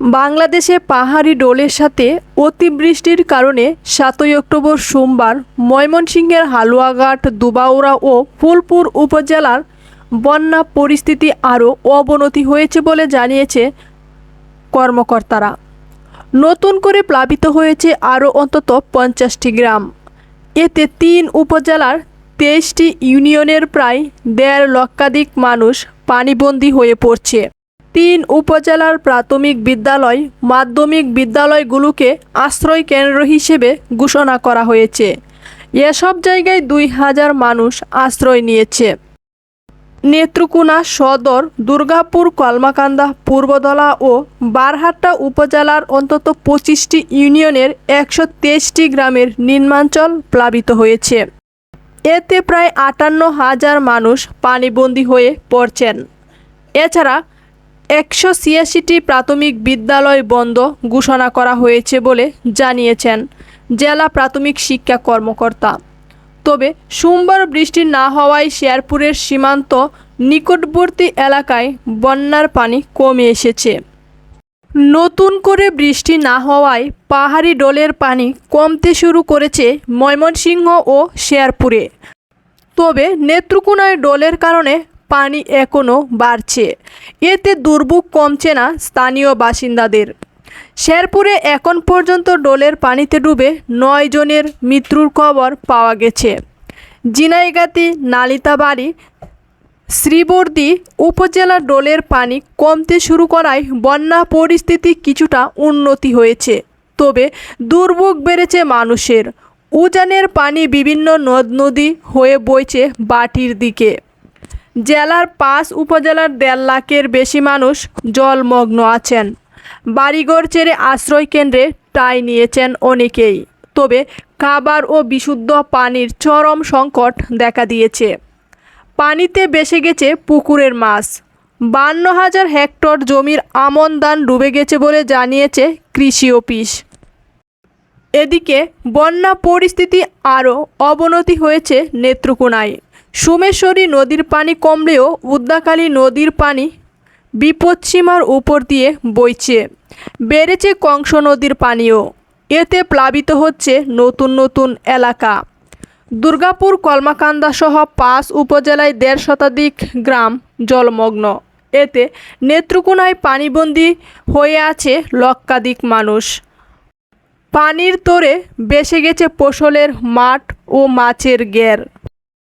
বাংলাদেশে পাহাড়ি ডোলের সাথে অতিবৃষ্টির কারণে সাতই অক্টোবর সোমবার ময়মনসিংহের হালুয়াঘাট দুবাউরা ও ফুলপুর উপজেলার বন্যা পরিস্থিতি আরও অবনতি হয়েছে বলে জানিয়েছে কর্মকর্তারা। নতুন করে প্লাবিত হয়েছে আরও অন্তত পঞ্চাশটি গ্রাম। এতে তিন উপজেলার তেইশটি ইউনিয়নের প্রায় দেড় লক্ষাধিক মানুষ পানিবন্দী হয়ে পড়ছে। তিন উপজেলার প্রাথমিক বিদ্যালয় মাধ্যমিক বিদ্যালয়গুলোকে আশ্রয় কেন্দ্র হিসেবে ঘোষণা করা হয়েছে। এসব জায়গায় দুই হাজার মানুষ আশ্রয় নিয়েছে। নেত্রকোনা সদর, দুর্গাপুর, কলমাকান্দা, পূর্বদলা ও বারহাট্টা উপজেলার অন্তত পঁচিশটি ইউনিয়নের একশো তেইশটি গ্রামের নিম্নাঞ্চল প্লাবিত হয়েছে। এতে প্রায় আটান্ন হাজার মানুষ পানিবন্দী হয়ে পড়ছেন। এছাড়া একশো ছিয়াশিটি প্রাথমিক বিদ্যালয় বন্ধ ঘোষণা করা হয়েছে বলে জানিয়েছেন জেলা প্রাথমিক শিক্ষা কর্মকর্তা। তবে সোমবার বৃষ্টি না হওয়ায় শেয়ারপুরের সীমান্ত নিকটবর্তী এলাকায় বন্যার পানি কমে এসেছে। নতুন করে বৃষ্টি না হওয়ায় পাহাড়ি ডোলের পানি কমতে শুরু করেছে ময়মনসিংহ ও শেয়ারপুরে তবে নেত্রকোনায় ডোলের কারণে পানি এখনও বাড়ছে। এতে দুর্ভোগ কমছে না স্থানীয় বাসিন্দাদের। শেরপুরে এখন পর্যন্ত ডোলের পানিতে ডুবে নয় জনের মৃত্যুর খবর পাওয়া গেছে। জিনাইগাতি নালিতাবাড়ি, শ্রীবর্দী উপজেলা ডোলের পানি কমতে শুরু করায় বন্যা পরিস্থিতি কিছুটা উন্নতি হয়েছে। তবে দুর্ভোগ বেড়েছে মানুষের। উজানের পানি বিভিন্ন নদ নদী হয়ে বইছে বাটির দিকে। জেলার পাঁচ উপজেলার দেড় লাখের বেশি মানুষ জলমগ্ন আছেন। বাড়িঘর ছেড়ে আশ্রয় কেন্দ্রে টাই নিয়েছেন অনেকেই। তবে খাবার ও বিশুদ্ধ পানির চরম সংকট দেখা দিয়েছে। পানিতে বেসে গেছে পুকুরের মাছ। বান্ন হাজার হেক্টর জমির আমন ধান ডুবে গেছে বলে জানিয়েছে কৃষি অফিস। এদিকে বন্যা পরিস্থিতি আরও অবনতি হয়েছে নেত্রকোনায়। সোমেশ্বরী নদীর পানি কমলেও উদ্দাকালী নদীর পানি বিপদসীমার উপর দিয়ে বইছে। বেড়েছে কংস নদীর পানিও। এতে প্লাবিত হচ্ছে নতুন নতুন এলাকা। দুর্গাপুর কলমাকান্দা সহ পাঁচ উপজেলায় দেড় শতাধিক গ্রাম জলমগ্ন। এতে নেত্রকোনায় পানিবন্দী হয়ে আছে লক্ষাধিক মানুষ। পানির তোরে বেসে গেছে ফসলের মাঠ ও মাছের গের